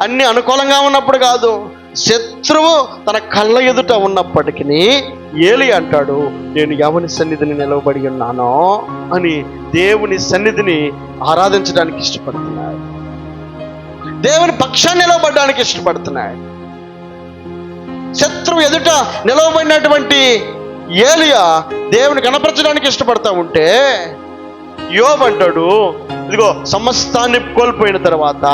అన్ని అనుకూలంగా ఉన్నప్పుడు కాదు శత్రువు తన కళ్ళ ఎదుట ఉన్నప్పటికీ ఏలి అంటాడు నేను ఎవని సన్నిధిని నిలవబడి ఉన్నానో అని దేవుని సన్నిధిని ఆరాధించడానికి ఇష్టపడుతున్నాడు దేవుని పక్షాన్ని నిలవబడడానికి ఇష్టపడుతున్నాడు శత్రువు ఎదుట నిలవబడినటువంటి ఏలియా దేవుని కనపరచడానికి ఇష్టపడతా ఉంటే యోబ్ అంటాడు ఇదిగో సమస్తాన్ని కోల్పోయిన తర్వాత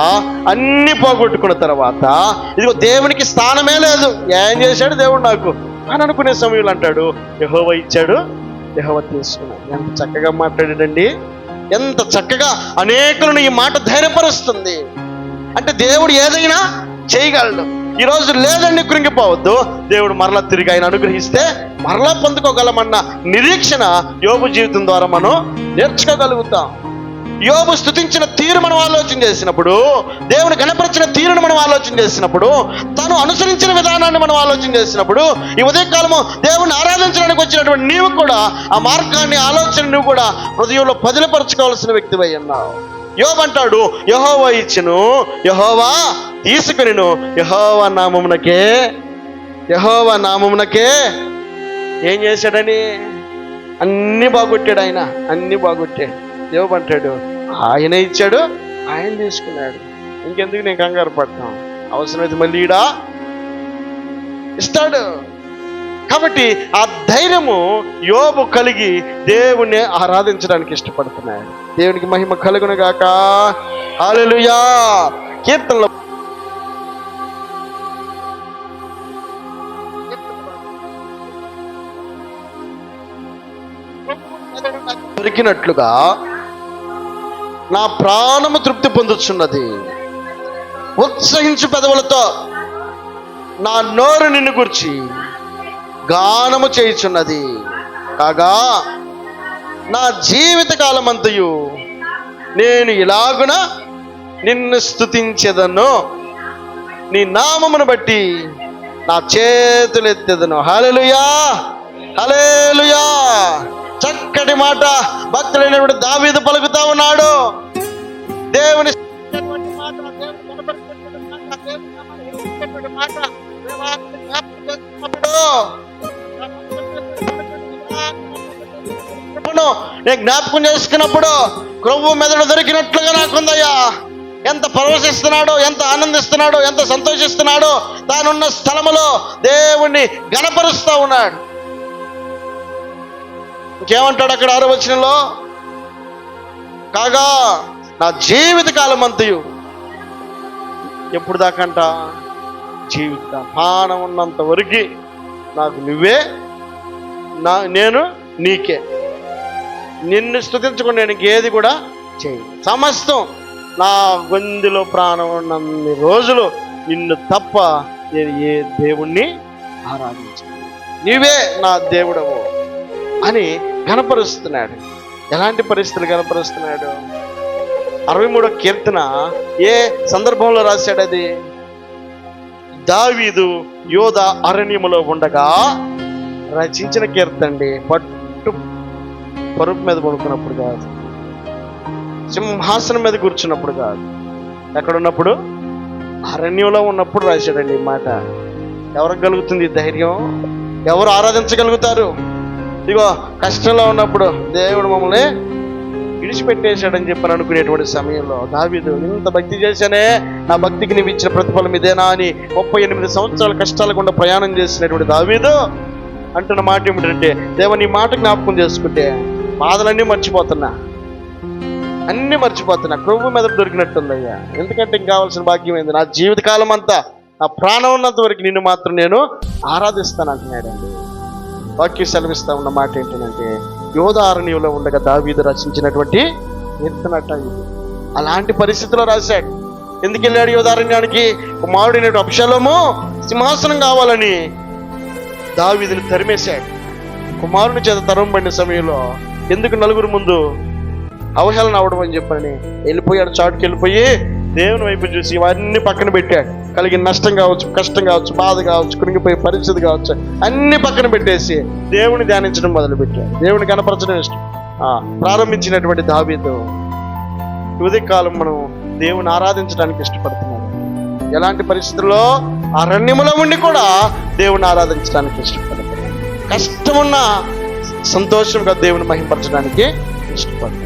అన్ని పోగొట్టుకున్న తర్వాత ఇదిగో దేవునికి స్థానమే లేదు. ఏం చేశాడు దేవుడు నాకు? అని అనుకునే సమయంలో అంటాడు యహోవ ఇచ్చాడు యహోవ తీసుకున్నాడు. ఎంత చక్కగా మాట్లాడాడండి. ఎంత చక్కగా అనేకులను ఈ మాట ధైర్యపరుస్తుంది. అంటే దేవుడు ఏదైనా చేయగలడు. ఈరోజు లేదండి కృంగిపోవద్దు. దేవుడు మరలా తిరిగి ఆయన అనుగ్రహిస్తే మరలా పొందుకోగలమన్న నిరీక్షణ యోగు జీవితం ద్వారా మనం నేర్చుకోగలుగుతాం. యోబు స్థుతించిన తీరు మనం ఆలోచన చేసినప్పుడు దేవుని కనపరిచిన తీరును మనం ఆలోచన చేసినప్పుడు తను అనుసరించిన విధానాన్ని మనం ఆలోచన చేసినప్పుడు ఈ ఉదయకాలము దేవుని ఆరాధించడానికి వచ్చినటువంటి నీవు కూడా ఆ మార్గాన్ని ఆలోచన నువ్వు కూడా హృదయంలో పదిలపరచుకోవాల్సిన వ్యక్తివై ఉన్నావు. యోబంటాడు యహోవా ఇచ్చును యహోవా తీసుకునిను యహోవా నామమునకే యహోవా నామమునకే. ఏం చేశాడని? అన్ని బాగొట్టాడు ఆయన అన్ని బాగొట్టాడు. యోబంటాడు ఆయన ఇచ్చాడు ఆయన తీసుకున్నాడు. ఇంకెందుకు నేను కంగారు పడతాం? అవసరమైతే మళ్ళీ ఈడా ఇస్తాడు. కాబట్టి ఆ ధైర్యము యోబు కలిగి దేవుణ్ణి ఆరాధించడానికి ఇష్టపడుతున్నాడు దేవునికి మహిమ కలుగును గాక కీర్తనలో దొరికినట్లుగా నా ప్రాణము తృప్తి పొందుచున్నది. ఉత్సహించు పెదవులతో నా నోరు నిన్ను గుర్చి గానము చేయుచున్నది. కాగా నా జీవిత కాలమంతయు నేను ఇలాగున నిన్ను స్తుతించెదను. నీ నామమును బట్టి నా చేతులు హలెలుయా హలలుయా చక్కటి మాట భక్తులైనటువంటి దావీదు పలుకుతా ఉన్నాడు. దేవుని మాట, అవును, నేను జ్ఞాపకం చేసుకున్నప్పుడు క్రొవ్వు మెదడు దొరికినట్లుగా నాకుందయ్యా. ఎంత పరవశిస్తున్నాడో ఎంత ఆనందిస్తున్నాడో ఎంత సంతోషిస్తున్నాడో తానున్న స్థలములో దేవుణ్ణి గణపరుస్తూ ఉన్నాడు. ఇంకేమంటాడు అక్కడ ఆరవచనంలో కాగా నా జీవిత కాలం అంతయు. ఎప్పుడు దాకంట? జీవిత ప్రాణం ఉన్నంత వరకు నాకు నువ్వే నా నేను నీకే. నిన్ను స్థుతించకుండా నేను ఏది కూడా చేయి సమస్తం నా గొంతులో ప్రాణం ఉన్నన్ని రోజులు నిన్ను తప్ప నేను ఏ దేవుణ్ణి ఆరాధించను. నీవే నా దేవుడవు అని కనపరుస్తున్నాడు ఎలాంటి పరిస్థితులు కనపరుస్తున్నాడు అరవై మూడో కీర్తన ఏ సందర్భంలో రాశాడు అది? దావీదు యోధ అరణ్యములో ఉండగా రచించిన కీర్తన అండి. పట్టు పరుపు మీద పడుకున్నప్పుడు కాదు. సింహాసనం మీద కూర్చున్నప్పుడు కాదు. ఎక్కడున్నప్పుడు? అరణ్యంలో ఉన్నప్పుడు రాశాడండి ఈ మాట. ఎవరికి కలుగుతుంది ధైర్యం? ఎవరు ఆరాధించగలుగుతారు? ఇగో కష్టంలో ఉన్నప్పుడు దేవుడు మమ్మల్ని విడిచిపెట్టేశాడని చెప్పని అనుకునేటువంటి సమయంలో దావీదు ఇంత భక్తి చేశానే? నా భక్తికి నీవు ఇచ్చిన ప్రతిఫలం ఇదేనా? అని ముప్పై ఎనిమిది సంవత్సరాల కష్టాల గుండా ప్రయాణం చేసినటువంటి దావీదు అంటున్న మాట ఏమిటంటే దేవ నీ మాట జ్ఞాపకం చేసుకుంటే బాధలన్నీ మర్చిపోతున్నా. అన్నీ మర్చిపోతున్నా. క్రొవ్వు మీద దొరికినట్టుందయ్యా. ఎందుకంటే ఇంకా కావాల్సిన భాగ్యం ఏంది? నా జీవితకాలం అంతా నా ప్రాణం ఉన్నంత వరకు నిన్ను మాత్రం నేను ఆరాధిస్తాను అంటున్నాడండి. వాక్యం సెలవిస్తా ఉన్న మాట ఏంటంటే యోధారణ్యంలో ఉండగా దావీదు రచించినటువంటి కీర్తనట ఇది. అలాంటి పరిస్థితిలో రాశాడు. ఎందుకు వెళ్ళాడు యోధారణ్యానికి కుమారుడైన అప్షలోము సింహాసనం కావాలని దావీదుని తరిమేశాడు. కుమారుని చేత తరంబడిన సమయంలో ఎందుకు నలుగురు ముందు అవహేళన అవడం అని చెప్పని వెళ్ళిపోయాడు. చాటుకి వెళ్ళిపోయి దేవుని వైపు చూసి ఇవన్నీ పక్కన పెట్టాడు. కలిగిన నష్టం కావచ్చు కష్టం కావచ్చు బాధ కావచ్చు కురిగిపోయే పరిస్థితి కావచ్చు అన్ని పక్కన పెట్టేసి దేవుని ధ్యానించడం మొదలుపెట్టాడు. దేవుని కనపరచడం ఇష్టం. ఆ, ప్రారంభించినటువంటి దావీదు ఉదయకాలం మనం దేవుని ఆరాధించడానికి ఇష్టపడుతున్నాం. ఎలాంటి పరిస్థితుల్లో అరణ్యములో ఉండి కూడా దేవుని ఆరాధించడానికి ఇష్టపడతారు కష్టమున్న సంతోషంగా దేవుని మహింపరచడానికి ఇష్టపడతారు